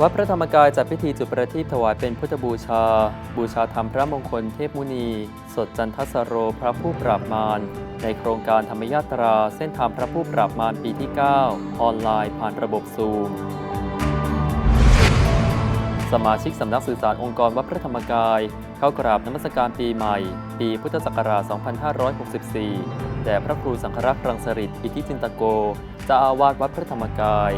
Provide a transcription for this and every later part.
วัดพระธรรมกายจัดพิธีจุดประทีปถวายเป็นพุทธบูชา บูชาธรรมพระมงคลเทพมุนี สดจันทสโรพระผู้ปราบมาร ในโครงการธรรมยาตราเส้นทางพระผู้ปราบมารปีที่ 9 ออนไลน์ผ่านระบบซูม สมาชิกสำนักสื่อสารองค์กรวัดพระธรรมกาย เข้ากราบนมัสการปีใหม่ ปีพุทธศักราช 2564 แด่พระครูสังฆรักษ์รังสฤษฎ์อิทธิจินตโกเจ้าอาวาสวัดพระธรรมกาย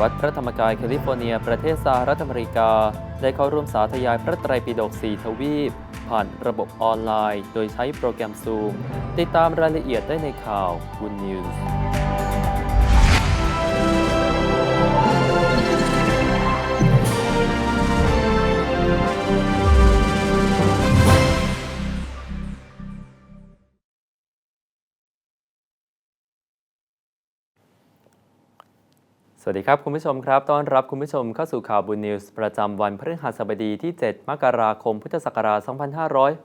วัดพระธรรมกายแคลิฟอร์เนีย ประเทศสหรัฐอเมริกา ได้เข้าร่วมสาธยายพระไตรปิฎก4ทวีป ผ่านระบบออนไลน์ โดยใช้โปรแกรม Zoom ติดตามรายละเอียดได้ในข่าว Good News วัสดีครับ คุณผู้ชมครับ ต้อนรับคุณผู้ชมเข้าสู่ข่าวบุญนิวส์ประจำวันพฤหัสบดีที่ 7 มกราคม พุทธศักราช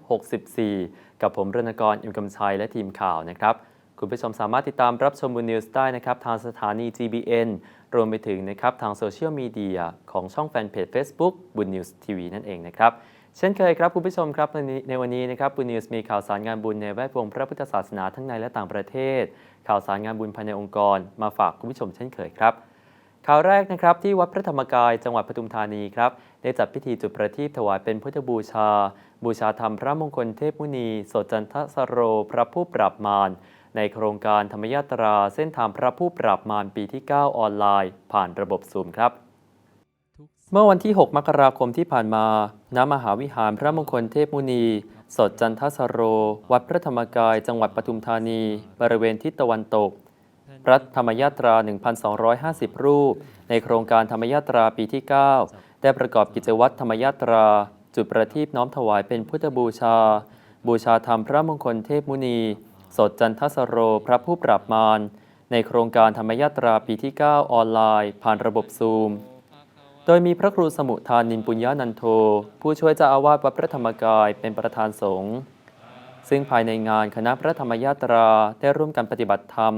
2564 กับผมรณกรอิมกำชัยและทีมข่าวนะครับ คุณผู้ชมสามารถติดตามรับชมบุญนิวส์ได้นะครับทางสถานี GBN รวมไปถึงนะครับทางโซเชียลมีเดียของช่องแฟนเพจ Facebook บุญนิวส์ทีวีนั่นเองนะครับเช่นเคยครับคุณผู้ชมครับในในวันนี้นะครับบุญนิวส์มีข่าวสารงานบุญในแวดวงพระพุทธศาสนาทั้งในและต่างประเทศ ข่าวสารงานบุญภายในองค์กร มาฝากคุณผู้ชมเช่นเคยครับ ข่าวแรกนะครับที่วัดพระธรรมกายจังหวัดปทุมธานีครับได้จัดพิธีจุดประทีปถวายเป็นพุทธบูชา บูชาธรรมพระมงคลเทพมุนีโสดจันทสโรพระผู้ปราบมารในโครงการธรรมยาตราเส้นทางพระผู้ปราบมารปีที่ 9 ออนไลน์ ผ่านระบบซูมครับ เมื่อวันที่ 6 มกราคมที่ผ่านมาณมหาวิหารพระมงคลเทพมุนี สดจันทสโร วัดพระธรรมกาย จังหวัดปทุมธานี บริเวณทิศตะวันตก ระธรรมยาตรา 1,250 รูป ในโครงการธรรมยาตราปีที่ 9 ได้ประกอบกิจวัตรธรรมยาตรา จุดประทีปน้อมถวายเป็นพุทธบูชา บูชาธรรมพระมงคลเทพมุนี สดจันทสโรพระผู้ปราบมาร ในโครงการธรรมยาตราปีที่ 9 ออนไลน์ ผ่านระบบซูม โดยมีพระครูสมุทานินปุญญานันโท ผู้ช่วยเจ้าอาวาสวัดพระธรรมกายเป็นประธานสงฆ์ ซึ่งภายในงานคณะพระธรรมยาตราได้ร่วมกันปฏิบัติธรรม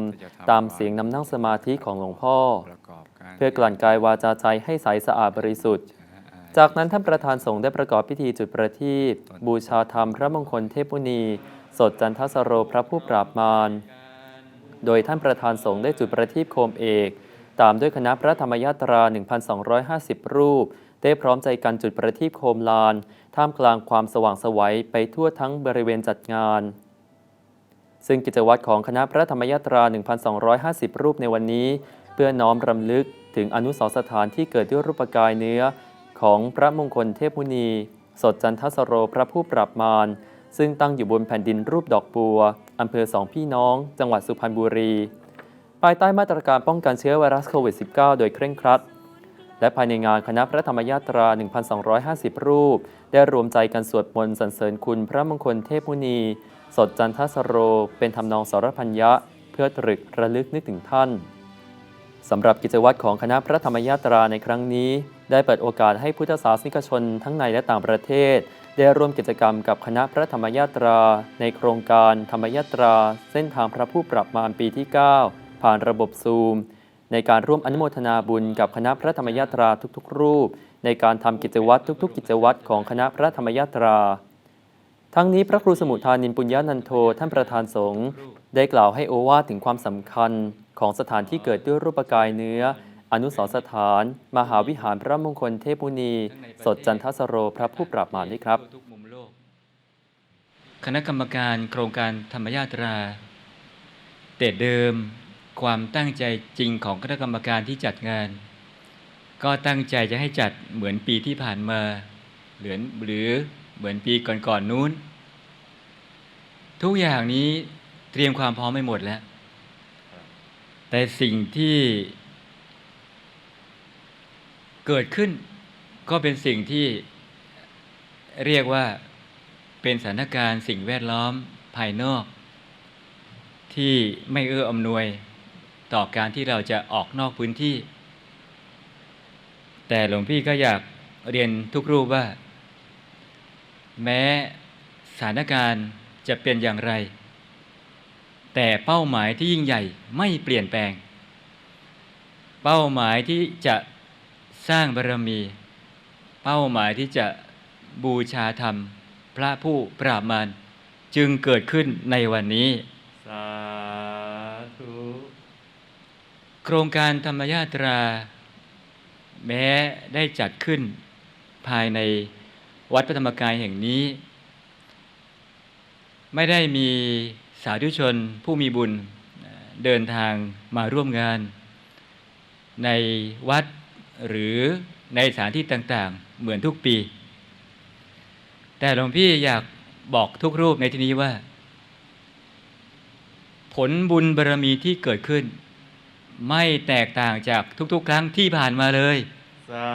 ตามเสียงนำนั่งสมาธิของหลวงพ่อประกอบการเพื่อกลั่นกายวาจาใจให้ใสสะอาดบริสุทธิ์ จากนั้นท่านประธานสงฆ์ได้ประกอบพิธีจุดประทีปบูชาธรรมพระมงคลเทพมุนีสดจันทสโรพระผู้ปราบมารโดยท่านประธานสงฆ์ได้จุดประทีปโคมเอก ตามด้วยคณะพระธรรมยาตรา 1,250 รูป ได้พร้อมใจกันจุดประทีปโคมลาน ท่ามกลางความสว่างสวัยไปทั่วทั้งบริเวณจัดงาน ซึ่งกิจวัตรของคณะพระธรรมยาตรา 1,250 รูปในวันนี้ เพื่อน้อมรำลึกถึงอนุสรสถานที่เกิดด้วยรูปกายเนื้อ ของพระมงคลเทพมุนี สดจันทสโรพระผู้ปราบมารซึ่งตั้งอยู่บนแผ่นดินรูปดอกบัวอำเภอสองพี่น้อง จังหวัดสุพรรณบุรี ภายใต้มาตรการป้องกันเชื้อไวรัสโควิด -19 โดยเคร่งครัด และภายในงานคณะพระธรรมยาตรา 1,250 รูป ได้รวมใจกันสวดมนต์สรรเสริญคุณพระมงคลเทพมุนี สดจันทสโร เป็นทำนองสรพัญญะ เพื่อตรึกระลึกนึกถึงท่านสำหรับกิจวัตรของคณะพระธรรมยาตราในครั้งนี้ ได้เปิดโอกาสให้พุทธศาสนิกชนทั้งในและต่างประเทศ ได้ร่วมกิจกรรมกับคณะพระธรรมยาตรา ในโครงการธรรมยาตรา เส้นทางพระผู้ปรับมารปีที่ 9 ผ่านระบบซูม ในการร่วมอนุโมทนาบุญกับคณะพระธรรมยาตราทุกๆ รูป ในการทำกิจวัตรทุก ๆ กิจวัตรของคณะพระธรรมยาตรา ทั้งนี้พระครูสมุทานินปุญญานันโทท่านประธานสงฆ์ได้กล่าวให้โอวาทถึงความสำคัญของสถานที่เกิดด้วยรูปกายเนื้อ อนุสรสถาน มหาวิหารพระมงคลเทพมุนี สดจันทสโรพระผู้ปราบมารด้วยครับ คณะกรรมการโครงการธรรมยาตราแต่เดิม ความตั้งใจจริงของคณะกรรมการที่จัดงาน ก็ตั้งใจจะให้จัดเหมือนปีที่ผ่านมาหรือหรือเหมือนปีก่อนๆนู้น ทุกอย่างนี้เตรียมความพร้อมไม่หมดแล้ว แต่สิ่งที่เกิดขึ้นก็เป็นสิ่งที่เรียกว่าเป็นสถานการณ์สิ่งแวดล้อมภายนอก ที่ไม่เอื้ออำนวย ต่อการที่เราจะออกนอกพื้นที่ แต่หลวงพี่ก็อยากเรียนทุกรูปว่า แม้สถานการณ์จะเป็นอย่างไร แต่เป้าหมายที่ยิ่งใหญ่ไม่เปลี่ยนแปลง เป้าหมายที่จะสร้างบารมี เป้าหมายที่จะบูชาธรรม พระผู้ปราบมารจึงเกิดขึ้นในวันนี้สา โครงการธรรมยาตรา แม้ได้จัดขึ้นภายในวัดพระธรรมกายแห่งนี้ ไม่ได้มีสาธุชนผู้มีบุญเอ่อเดินทางมาร่วมงาน ในวัดหรือในสถานที่ต่างๆ เหมือนทุกปี แต่หลวงพี่อยากบอกทุกรูปในที่นี้ว่า ผลบุญบารมีที่เกิดขึ้น ไม่แตกต่างจากทุกๆ ครั้งที่ผ่านมาเลย สา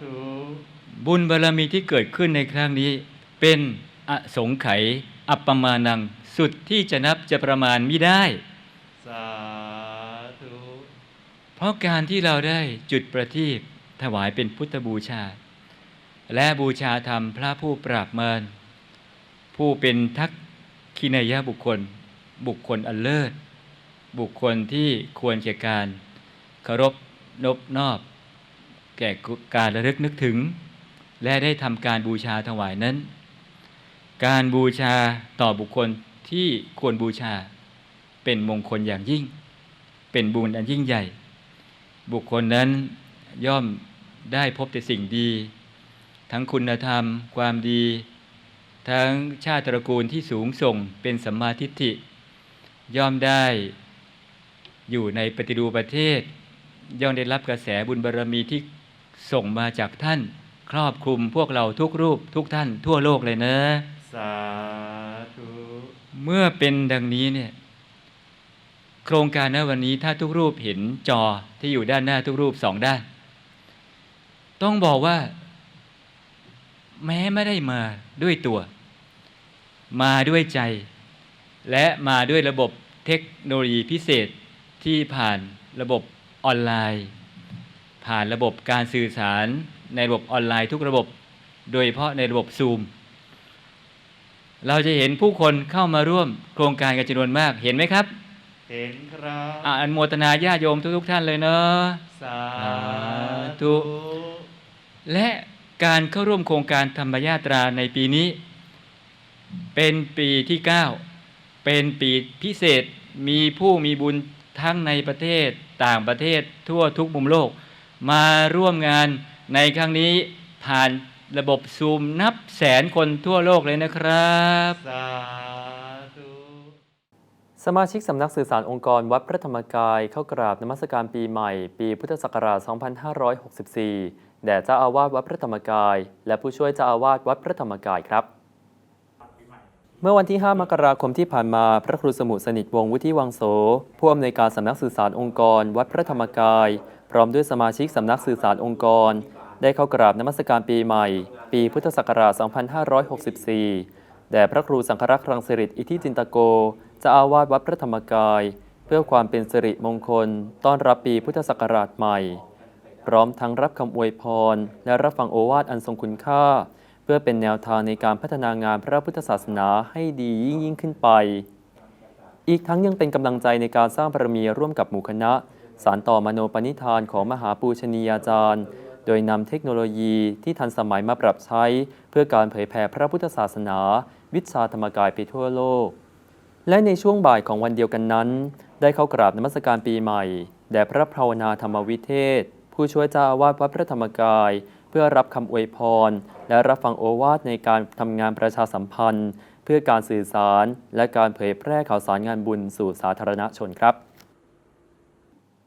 ธุบุญบารมีที่เกิดขึ้นในครั้งนี้ เป็นอสงไขยอัปปมานังสุดที่จะนับจะประมาณไม่ได้ สาธุ เพราะการที่เราได้จุดประทีปถวายเป็นพุทธบูชา และบูชาธรรมพระผู้ปราบมารผู้เป็นทักขินายบุคคล บุคคลอันเลิศ บุคคลที่ควรแก่การเคารพนบนอบ แก่การระลึกนึกถึง และได้ทำการบูชาถวายนั้น การบูชาต่อบุคคลที่ควรบูชา เป็นมงคลอย่างยิ่ง เป็นบุญอันยิ่งใหญ่ บุคคลนั้นย่อมได้พบแต่สิ่งดี ทั้งคุณธรรม ความดี ทั้งชาติตระกูลที่สูงส่งเป็นสัมมาทิฏฐิ ย่อมได้ อยู่ในปฏิรูปประเทศ ย่อมได้รับกระแสบุญบารรมีที่ส่งมาจากท่าน ครอบคลุมพวกเราทุกรูปทุกท่านทั่วโลกเลยนะ สาธุ เมื่อเป็นดังนี้เนี่ยโครงการณวันนี้ถ้าทุกรูปเห็นจอที่อยู่ด้านหน้าทุกรูปสองด้าน ต้องบอกว่า แม้ไม่ได้มาด้วยตัว มาด้วยใจ และมาด้วยระบบเทคโนโลยีพิเศษ ที่ผ่านระบบออนไลน์ ผ่านระบบการสื่อสารในระบบออนไลน์ทุกระบบ โดยเฉพาะในระบบซูม เราจะเห็นผู้คนเข้ามาร่วมโครงการกันจำนวนมากเห็นไหมครับ เห็นครับอ่าอันโมทนาญาติโยมทุกๆท่านเลยเนาะสาธุและการเข้าร่วมโครงการธรรมยาตราในปีนี้ เป็นปีที่ 9 เป็นปีพิเศษมีผู้มีบุญ ทั้งในประเทศต่างประเทศทั่วทุกมุมโลก มาร่วมงานในครั้งนี้ผ่านระบบซูมนับแสนคนทั่วโลกเลยนะครับสาธุสมาชิกสำนักสื่อสารองค์กรวัดพระธรรมกายเข้ากราบนมัสการปีใหม่ ปีพุทธศักราช 2564 แด่เจ้าอาวาสวัดพระธรรมกาย และผู้ช่วยเจ้าอาวาสวัดพระธรรมกายครับ เมื่อวันที่ 5 มกราคมที่ผ่านมา พระครูสมุสนิทวงศ์วุฒิวังโส ผู้อำนวยการสำนักสื่อสารองค์กร วัดพระธรรมกาย พร้อมด้วยสมาชิกสำนักสื่อสารองค์กร ได้เข้ากราบนมัสการปีใหม่ ปีพุทธศักราช 2564 แด่พระครูสังฆรักษ์รังสิริอิทธิจินตโกจ้าอาวาสวัดพระธรรมกาย เพื่อความเป็นสิริมงคล ต้อนรับปีพุทธศักราชใหม่ พร้อมทั้งรับคำอวยพร และรับฟังโอวาทอันทรงคุณค่า พื่อเป็นแนวทางในการพัฒนางานพระพุทธศาสนาให้ดียิ่งยิ่งขึ้นไป อีกทั้งยังเป็นกำลังใจในการสร้างบารมีร่วมกับหมู่คณะ สารต่อมโนปณิธานของมหาปูชนียาจารย์ โดยนำเทคโนโลยีที่ทันสมัยมาปรับใช้ เพื่อการเผยแผ่พระพุทธศาสนา วิชาธรรมกายไปทั่วโลก และในช่วงบ่ายของวันเดียวกันนั้น ได้เข้ากราบนมัสการปีใหม่แด่พระภาวนาธรรมวิเทศ ผู้ช่วยเจ้าอาวาสวัดพระธรรมกาย เพื่อรับคำอวยพร และรับฟังโอวาทในการทำงานประชาสัมพันธ์ เพื่อการสื่อสาร และการเผยแพร่ข่าวสารงานบุญสู่สาธารณชนครับ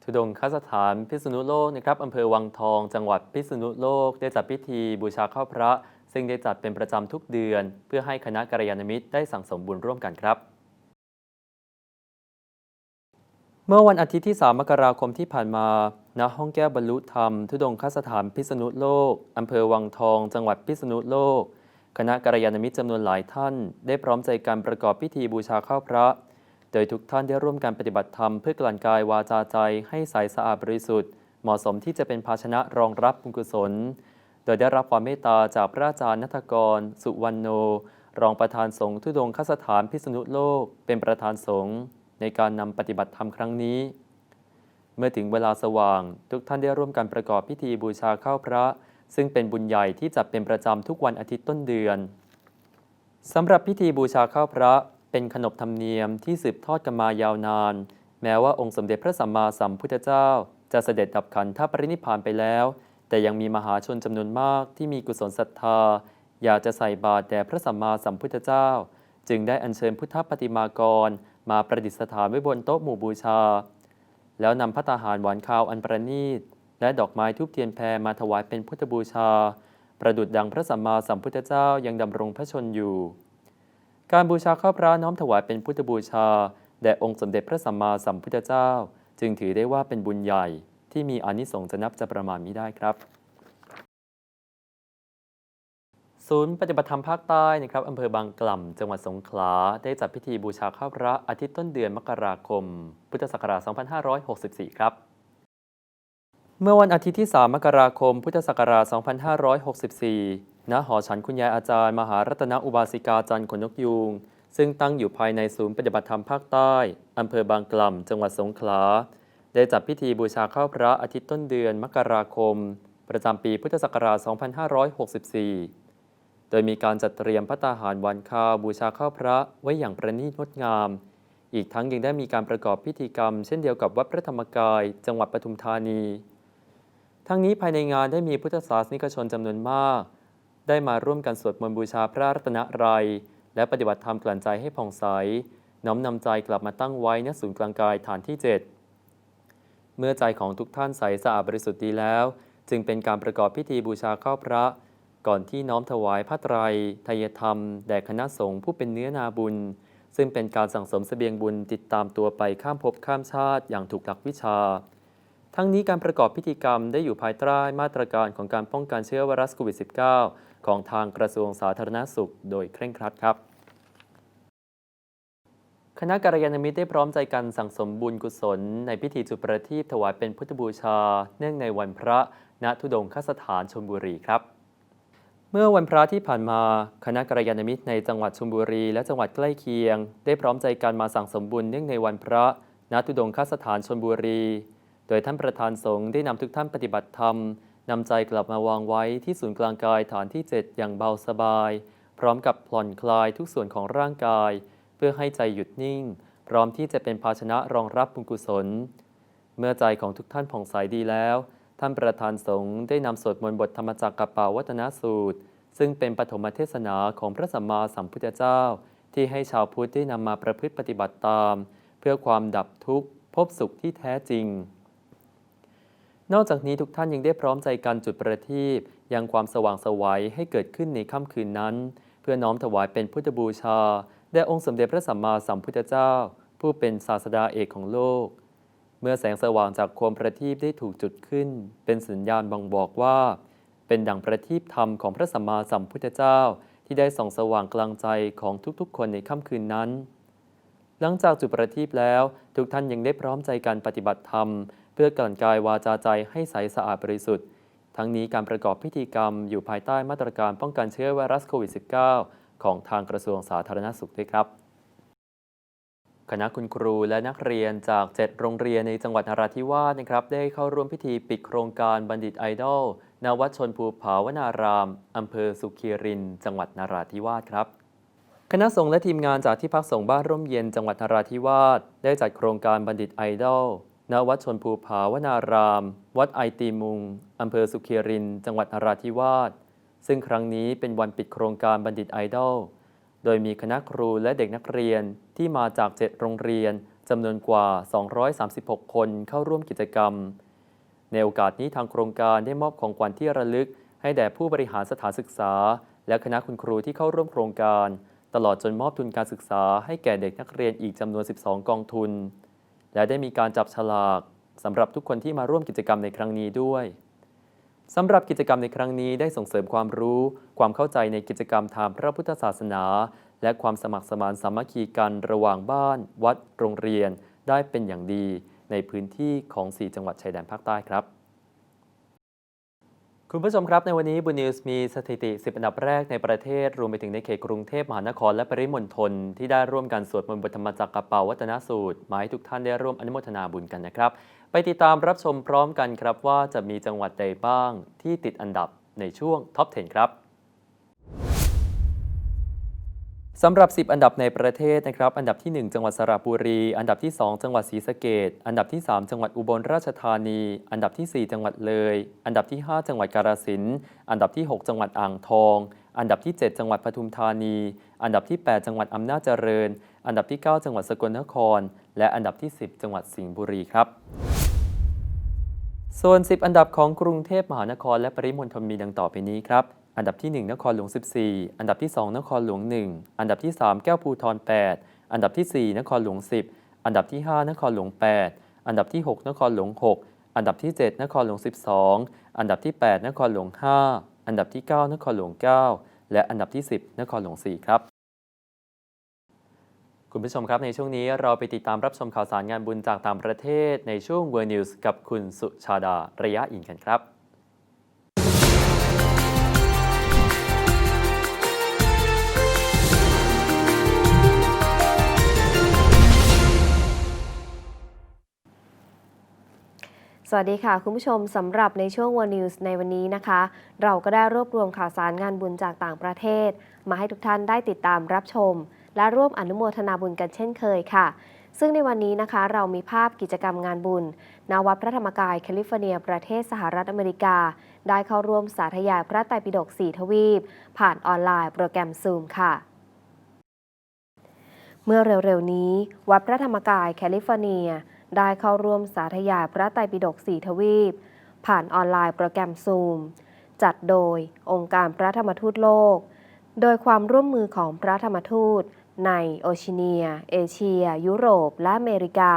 ทุดงคสถานพิษณุโลกนะครับอำเภอวังทอง จังหวัดพิษณุโลก ได้จัดพิธีบูชาข้าวพระ ซึ่งได้จัดเป็นประจำทุกเดือน เพื่อให้คณะกัลยาณมิตรได้สั่งสมบุญร่วมกันครับ เมื่อวันอาทิตย์ที่ 3 มกราคมที่ผ่านมา ณห้องแก้วบรรลุธรรม ทุดงคสถานพิษณุโลก อำเภอวังทอง จังหวัดพิษณุโลก คณะกัลยาณมิตรจำนวนหลายท่าน ได้พร้อมใจกันประกอบพิธีบูชาข้าวพระ โดยทุกท่านได้ร่วมการปฏิบัติธรรมเพื่อกลั่นกายวาจาใจให้ใสสะอาดบริสุทธิ์ เหมาะสมที่จะเป็นภาชนะรองรับบุญกุศล โดยได้รับความเมตตาจากพระอาจารย์นัทกร สุวรรณโน รองประธานสงฆ์ทุดงคสถานพิษณุโลก เป็นประธานสงฆ์ในการนำปฏิบัติธรรมครั้งนี้ มื่อถึงเวลาสว่าง ทุกท่านได้ร่วมกันประกอบพิธีบูชาข้าวพระ ซึ่งเป็นบุญใหญ่ที่จัดเป็นประจำทุกวันอาทิตย์ต้นเดือนสำหรับพิธีบูชาข้าวพระ เป็นขนบธรรมเนียมที่สืบทอดกันมายาวนาน แม้ว่าองค์สมเด็จพระสัมมาสัมพุทธเจ้า จะเสด็จดับขันธปรินิพพานไปแล้ว แต่ยังมีมหาชนจำนวนมากที่มีกุศลศรัทธา อยากจะใส่บาตรแด่พระสัมมาสัมพุทธเจ้า จึงได้อัญเชิญพุทธปฏิมากร มาประดิษฐานไว้บนโต๊ะหมู่บูชา แล้วนำพระตาหารหวานข้าวอันประณีต และดอกไม้ทุบเทียนแพรมาถวายเป็นพุทธบูชา ประดุดดังพระสัมมาสัมพุทธเจ้ายังดำรงพระชนอยู่ การบูชาข้าวพระน้อมถวายเป็นพุทธบูชาแด่องค์สมเด็จพระสัมมาสัมพุทธเจ้า จึงถือได้ว่าเป็นบุญใหญ่ที่มีอนิสงส์จะนับจะประมาณมิได้ครับ ศูนย์ปฏิบัติธรรมภาคใต้นะครับอำเภอบางกล่ำจังหวัดสงขลา ได้จัดพิธีบูชาข้าวพระอาทิตย์ต้นเดือนมกราคม พุทธศักราช 2564 ครับ เมื่อวันอาทิตย์ที่ 3 มกราคม พุทธศักราช 2564 ณ หอฉันคุณยายอาจารย์ มหารัตนอุบาสิกาจันทร์ขนนกยูง ซึ่งตั้งอยู่ภายในศูนย์ปฏิบัติธรรมภาคใต้อำเภอบางกล่ำจังหวัดสงขลา ได้จัดพิธีบูชาข้าวพระอาทิตย์ต้นเดือนมกราคม ประจำปีพุทธศักราช 2564 โดยมีการจัดเตรียมพระตาหารวันคาวบูชาข้าวพระไว้อย่างประณีตงดงาม อีกทั้งยังได้มีการประกอบพิธีกรรม เช่นเดียวกับวัดพระธรรมกาย จังหวัดปทุมธานี ทั้งนี้ภายในงานได้มีพุทธศาสนิกชนจำนวนมาก ได้มาร่วมกันสวดมนต์บูชาพระรัตนตรัย และปฏิบัติธรรมกลั่นใจให้ผ่องใส น้อมนำใจกลับมาตั้งไว้ณศูนย์กลางกายฐานที่ 7 เมื่อใจของทุกท่านใสสะอาดบริสุทธิ์ดีแล้ว จึงเป็นการประกอบพิธีบูชาข้าวพระ ก่อนที่น้อมถวายพระไตรทยธรรม แด่คณะสงฆ์ผู้เป็นเนื้อนาบุญ ซึ่งเป็นการสั่งสมเสบียงบุญติดตามตัวไปข้ามภพข้ามชาติอย่างถูกหลักวิชา ทั้งนี้การประกอบพิธีกรรมได้อยู่ภายใต้มาตรการของการป้องกันเชื้อไวรัสโควิด -19 ของทางกระทรวงสาธารณสุข โดยเคร่งครัดครับคณะกัลยาณมิตรได้พร้อมใจกันสั่งสมบุญกุศล ในพิธีจุดประทีปถวายเป็นพุทธบูชา เนื่องในวันพระณทุดงคสถานชลบุรีครับ เมื่อวันพระที่ผ่านมาคณะกัลยาณมิตรในจังหวัดชลบุรี และจังหวัดใกล้เคียง ได้พร้อมใจกันมาสั่งสมบุญเนื่องในวันพระณทุดงคสถานชลบุรี โดยท่านประธานสงฆ์ได้นำทุกท่านปฏิบัติธรรมนำใจกลับมาวางไว้ที่ศูนย์กลางกายฐานที่ 7 อย่างเบาสบาย พร้อมกับผ่อนคลายทุกส่วนของร่างกาย เพื่อให้ใจหยุดนิ่ง พร้อมที่จะเป็นภาชนะรองรับบุญกุศล เมื่อใจของทุกท่านผ่องใสดีแล้ว ท่านประธานสงฆ์ได้นำสวดมนต์บทธรรมจักรกับปาวัตนสูตร ซึ่งเป็นปฐมเทศนาของพระสัมมาสัมพุทธเจ้า ที่ให้ชาวพุทธได้นำมาประพฤติปฏิบัติตาม เพื่อความดับทุกข์ พบสุขที่แท้จริง นอกจากนี้ทุกท่านยังได้พร้อมใจกันจุดประทีปยังความสว่างสวัยให้เกิดขึ้นในค่ำคืนนั้น เพื่อน้อมถวายเป็นพุทธบูชาแด่องค์สมเด็จพระสัมมาสัมพุทธเจ้า ผู้เป็นศาสดาเอกของโลก เมื่อแสงสว่างจากโคมประทีปได้ถูกจุดขึ้น เป็นสัญญาณบ่งบอกว่า เป็นดั่งประทีปธรรมของพระสัมมาสัมพุทธเจ้า ที่ได้ส่องสว่างกลางใจของทุกๆ คนในค่ำคืนนั้น หลังจากจุดประทีปแล้ว ทุกท่านยังได้พร้อมใจกันปฏิบัติธรรม เพื่อกลั่นกายวาจาใจให้ใสสะอาดบริสุทธิ์ ทั้งนี้การประกอบพิธีกรรมอยู่ภายใต้มาตรการป้องกันเชื้อไวรัสโควิด -19 ของทางกระทรวงสาธารณสุขด้วยครับ คณะคุณครูและนักเรียนจาก 7 โรงเรียนในจังหวัดนราธิวาสนะครับได้เข้าร่วมพิธีปิดโครงการบัณฑิตไอดอลณวัดชนภูผาวนาราม อำเภอสุขีริน จังหวัดนราธิวาสครับ คณะสงฆ์และทีมงานจากที่พักสงฆ์บ้านร่มเย็นจังหวัดนราธิวาสได้จัดโครงการบัณฑิตไอดอลณวัดชนภูผาวนาราม วัดไอตีมุงอำเภอสุขีริน จังหวัดนราธิวาสซึ่งครั้งนี้เป็นวันปิดโครงการบัณฑิตไอดอลโดยมีคณะครูและเด็กนักเรียน ที่มาจาก 7 โรงเรียนจำนวนกว่า 236 คนเข้าร่วมกิจกรรม ในโอกาสนี้ทางโครงการได้มอบของขวัญที่ระลึก ให้แด่ผู้บริหารสถานศึกษา และคณะคุณครูที่เข้าร่วมโครงการ ตลอดจนมอบทุนการศึกษา ให้แก่เด็กนักเรียนอีกจำนวน 12 กองทุน และได้มีการจับฉลากสำหรับทุกคนที่มาร่วมกิจกรรมในครั้งนี้ด้วยสำหรับกิจกรรมในครั้งนี้ได้ส่งเสริมความรู้ ความเข้าใจในกิจกรรมทางพระพุทธศาสนา และความสมัครสมานสามัคคีกันระหว่างบ้าน วัด โรงเรียน ได้เป็นอย่างดี ในพื้นที่ของ 4 จังหวัดชายแดนภาคใต้ครับคุณผู้ชมครับ ในวันนี้บุญนิวส์มีสถิติ 10 อันดับแรกในประเทศ รวมไปถึงในเขตกรุงเทพมหานครและปริมณฑลที่ได้ร่วมกันสวดมนต์บทธรรมจักรกระเป๋าวัฒนสูตรมาให้ทุกท่านได้ร่วมอนุโมทนาบุญกันนะครับ ไปติดตามรับชมพร้อมกันครับว่าจะมีจังหวัดใดบ้างที่ติดอันดับในช่วงท็อป 10 ครับ สำหรับ 10 อันดับในประเทศนะครับ อันดับที่ 1 จังหวัดสระบุรี อันดับที่ 2 จังหวัดศรีสะเกดอันดับที่ 3 จังหวัดอุบลราชธานี อันดับที่ 4 จังหวัดเลย อันดับที่ 5 จังหวัดกาฬสินธุ์อันดับที่ 6 จังหวัดอ่างทอง อันดับที่ 7 จังหวัดปทุมธานี อันดับที่ 8 จังหวัดอำนาจเจริญ อันดับที่ 9 จังหวัดสกลนคร และอันดับที่ 10 จังหวัดสิงห์บุรีครับส่วน 10 อันดับของกรุงเทพมหานครและปริมณฑลมีดังต่อไปนี้ครับ อันดับที่ 1 นครหลวง 14 อันดับที่ 2 นครหลวง 1 อันดับที่ 3 แก้วภูทร8 อันดับที่ 4 นครหลวง 10 อันดับที่ 5 นครหลวง 8 อันดับที่ 6 นครหลวง 6 อันดับที่ 7 นครหลวง 12 อันดับที่ 8 นครหลวง 5 อันดับที่ 9 นครหลวง 9 และอันดับที่ 10 นครหลวง 4 ครับ คุณผู้ชมครับในช่วงนี้เราไปติดตามรับชมข่าวสารงานบุญจากต่างประเทศในช่วง World News กับคุณสุชาดาระยะอินกันครับ สวัสดีค่ะ คุณผู้ชมสำหรับในช่วง World News ในวันนี้นะคะ เราก็ได้รวบรวมข่าวสารงานบุญจากต่างประเทศ มาให้ทุกท่านได้ติดตามรับชม และร่วมอนุโมทนาบุญกันเช่นเคยค่ะ ซึ่งในวันนี้นะคะ เรามีภาพกิจกรรมงานบุญณวัดพระธรรมกายแคลิฟอร์เนีย ประเทศสหรัฐอเมริกา ได้เข้าร่วมสาธยายพระไตรปิฎก4ทวีป ผ่านออนไลน์โปรแกรม Zoom ค่ะเมื่อเร็วๆนี้ วัดพระธรรมกายแคลิฟอร์เนีย ได้เข้าร่วมสาธยายพระไตรปิฎก4ทวีป ผ่านออนไลน์โปรแกรม Zoom จัดโดยองค์การพระธรรมทูตโลก โดยความร่วมมือของพระธรรมทูต ในโอชิเนีย เอเชีย ยุโรป และอเมริกา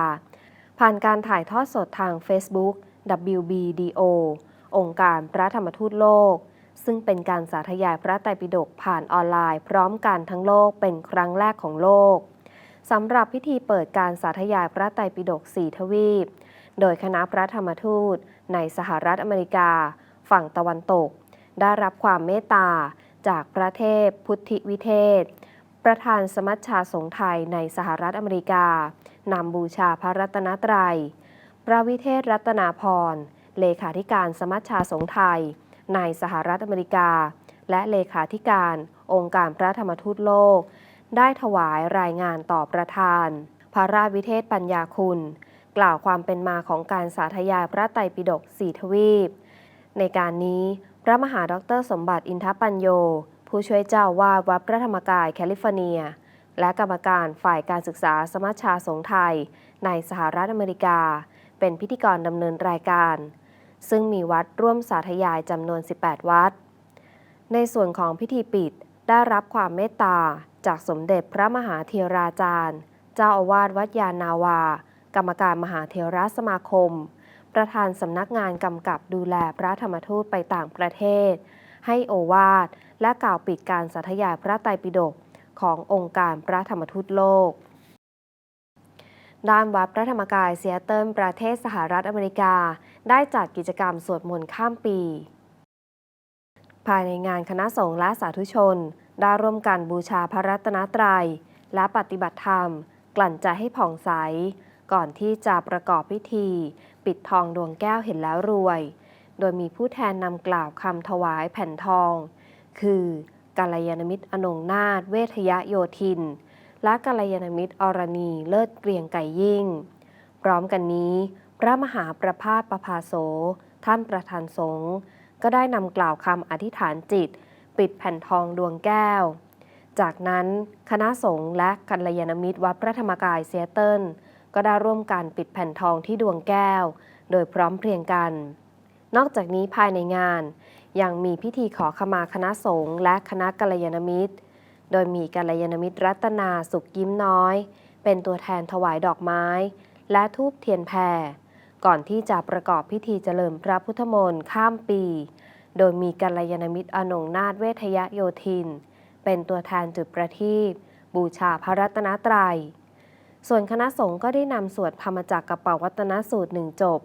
ผ่านการถ่ายทอดสดทาง Facebook WBDO องค์การพระธรรมทูตโลก ซึ่งเป็นการสาธยายพระไตรปิฎกผ่านออนไลน์ พร้อมกันทั้งโลกเป็นครั้งแรกของโลก สำหรับพิธีเปิดการสาธยายพระไตรปิฎกสี่ทวีป โดยคณะพระธรรมทูต ในสหรัฐอเมริกา ฝั่งตะวันตก ได้รับความเมตตา จากพระเทพพุทธิวิเทศ ประธานสมัชชาสงฆ์ไทยในสหรัฐอเมริกานำบูชาพระรัตนตรัย พระวิเทศรัตนาพร เลขาธิการสมัชชาสงฆ์ไทย ในสหรัฐอเมริกา และเลขาธิการองค์การพระธรรมทูตโลก ได้ถวายรายงานต่อประธาน พระราชวิเทศปัญญาคุณ กล่าวความเป็นมาของการสาธยายพระไตรปิฎกสี่ทวีป ในการนี้พระมหาดอกเตอรสมบัติอินทปัญโย ผู้ช่วยเจ้าวาดวัดพระธรรมกายแคลิฟอร์เนีย และกรรมการฝ่ายการศึกษาสมัชชาสงฆ์ไทย ในสหรัฐอเมริกา เป็นพิธีกรดำเนินรายการ ซึ่งมีวัดร่วมสาธยายจำนวน 18 วัด ในส่วนของพิธีปิดได้รับความเมตตา จากสมเด็จพระมหาเทราจารย์ เจ้าอาวาสวัดยานาวา กรรมการมหาเทราสมาคม ประธานสำนักงานกำกับดูแลพระธรรมทูตไปต่างประเทศ ให้โอวาทและกล่าวปิดการสาธยายพระไตรปิฎกขององค์การพระธรรมทูตโลก ด้านวัดพระธรรมกายเซียเติลประเทศสหรัฐอเมริกา ได้จัดกิจกรรมสวดมนต์ข้ามปี ภายในงานคณะสงฆ์และสาธุชน ได้ร่วมกันบูชาพระรัตนตรัย และปฏิบัติธรรม กลั่นใจให้ผ่องใส ก่อนที่จะประกอบพิธี ปิดทองดวงแก้วเห็นแล้วรวย โดยมีผู้แทนนำกล่าวคำถวายแผ่นทอง คือกัลยาณมิตรอนงนาถเวทยโยธิน และกัลยาณมิตรอรณีเลิศเกรียงไก่ยิ่ง พร้อมกันนี้ พระมหาประภาสประภาโส ท่านประธานสงฆ์ก็ได้นำกล่าวคำอธิษฐานจิต ปิดแผ่นทองดวงแก้ว จากนั้นคณะสงฆ์และกัลยาณมิตรวัดพระธรรมกายเซียเติลก็ได้ร่วมกันปิดแผ่นทองที่ดวงแก้ว โดยพร้อมเพรียงกัน นอกจากนี้ภายในงาน ยังมีพิธีขอขมาคณะสงฆ์และคณะกัลยาณมิตร โดยมีกัลยาณมิตรรัตนาสุขยิ้มน้อย เป็นตัวแทนถวายดอกไม้ และทูบเทียนแพรก่อนที่จะประกอบพิธีเจริญพระพุทธมนต์ข้ามปี โดยมีกัลยาณมิตรอนงนาถเวทยโยธิน เป็นตัวแทนจุดประทีปบูชาพระรัตนตรัย ส่วนคณะสงฆ์ก็ได้นำสวดธรรมจักรกับเป่าวัตนสูตรหนึ่งจบ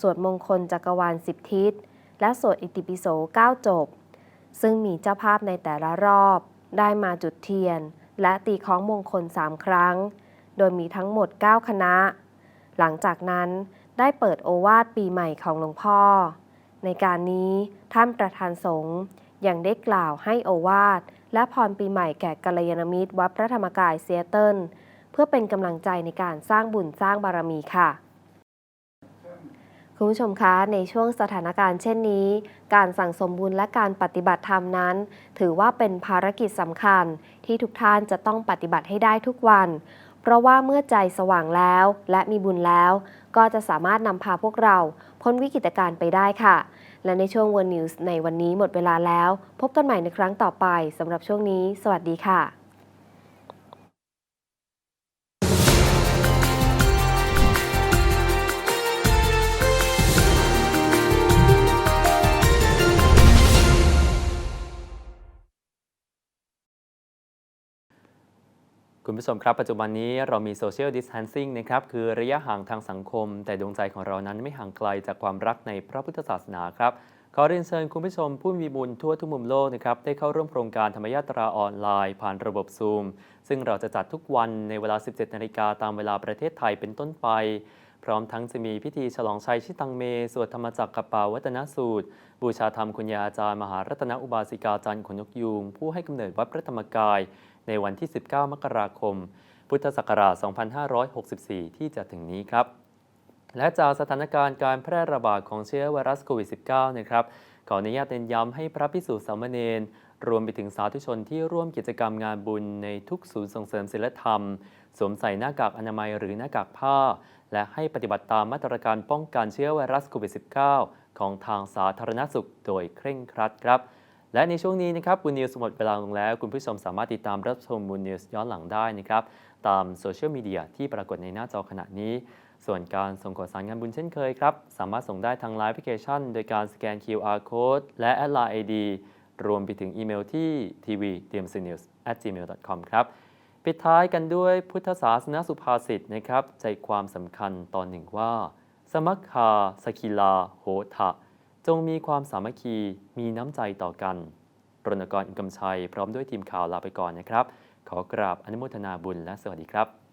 สวดมงคลจักรวาลสิบทิศ และสวดอิติปิโส9จบ ซึ่งมีเจ้าภาพในแต่ละรอบ ได้มาจุดเทียน และตีคล้องมงคล3ครั้ง โดยมีทั้งหมด 9 คณะ หลังจากนั้นได้เปิดโอวาทปีใหม่ของหลวงพ่อ ในการนี้ท่านประธานสงฆ์ยังได้กล่าวให้โอวาทและพรปีใหม่แก่กัลยาณมิตรวัดพระธรรมกายเซียเติลเพื่อเป็นกำลังใจในการสร้างบุญสร้างบารมีค่ะ คุณผู้ชมคะ ในช่วงสถานการณ์เช่นนี้ การสั่งสมบุญและการปฏิบัติธรรมนั้น ถือว่าเป็นภารกิจสำคัญที่ทุกท่านจะต้องปฏิบัติให้ได้ทุกวัน เพราะว่าเมื่อใจสว่างแล้ว และมีบุญแล้ว ก็จะสามารถนำพาพวกเรา พ้นวิกฤตการณ์ไปได้ค่ะ และในช่วงวันนิวส์ในวันนี้หมดเวลาแล้ว พบกันใหม่ในครั้งต่อไปสำหรับช่วงนี้ สวัสดีค่ะ คุณผู้ชมครับ ปัจจุบันนี้เรามี Social Distancing นะครับ คือระยะห่างทางสังคม แต่ดวงใจของเรานั้นไม่ห่างไกลจากความรักในพระพุทธศาสนาครับ ขอเรียนเชิญคุณผู้ชมผู้มีบุญทั่วทุกมุมโลกนะครับ ได้เข้าร่วมโครงการธรรมยาตราออนไลน์ ผ่านระบบซูม ซึ่งเราจะจัดทุกวันในเวลา 17 นาฬิกาตามเวลาประเทศไทยเป็นต้นไปพร้อมทั้งจะมีพิธีฉลองชัยชิตังเม สวดธรรมจักรกับปาวัตนสูตร บูชาธรรมคุณยาอาจารย์ มหารัตนอุบาสิกาจันทร์ขนนกยูงผู้ให้กำเนิดวัดพระธรรมกาย ในวันที่ 19 มกราคม พุทธศักราช 2564 ที่จะถึงนี้ครับ และจากสถานการณ์การแพร่ระบาดของเชื้อไวรัสโควิด -19 นะครับขออนุญาตเน้นย้ำให้พระพิสุสามเณรรวมไปถึงสาธุชนที่ร่วมกิจกรรมงานบุญในทุกศูนย์ส่งเสริมศิลธรรม สวมใส่หน้ากากอนามัยหรือหน้ากากผ้า และให้ปฏิบัติตามมาตรการป้องกันเชื้อไวรัสโควิด -19 ของทางสาธารณสุขโดยเคร่งครัดครับ และในช่วงนี้นะครับบุญนิวส์หมดเวลาลงแล้ว คุณผู้ชมสามารถติดตามรับชมบุญนิวส์ย้อนหลังได้นะครับ ตามโซเชียลมีเดียที่ปรากฏในหน้าจอขณะนี้ ส่วนการส่งข่าวสารงานบุญเช่นเคยครับ สามารถส่งได้ทางไลน์แอปพลิเคชัน โดยการสแกน QR code และแอดไลน์ ID รวมไปถึงอีเมลที่ tv news gmail com ครับปิดท้ายกันด้วยพุทธศาสนสุภาษิตนะครับ ใจความสำคัญตอนหนึ่งว่า สมัคคาสกิลาโหทะ จงมีความสามัคคี มีน้ำใจต่อกันรณกรอินกำชัย พร้อมด้วยทีมข่าวลาไปก่อนนะครับ ขอกราบอนุโมทนาบุญและสวัสดีครับ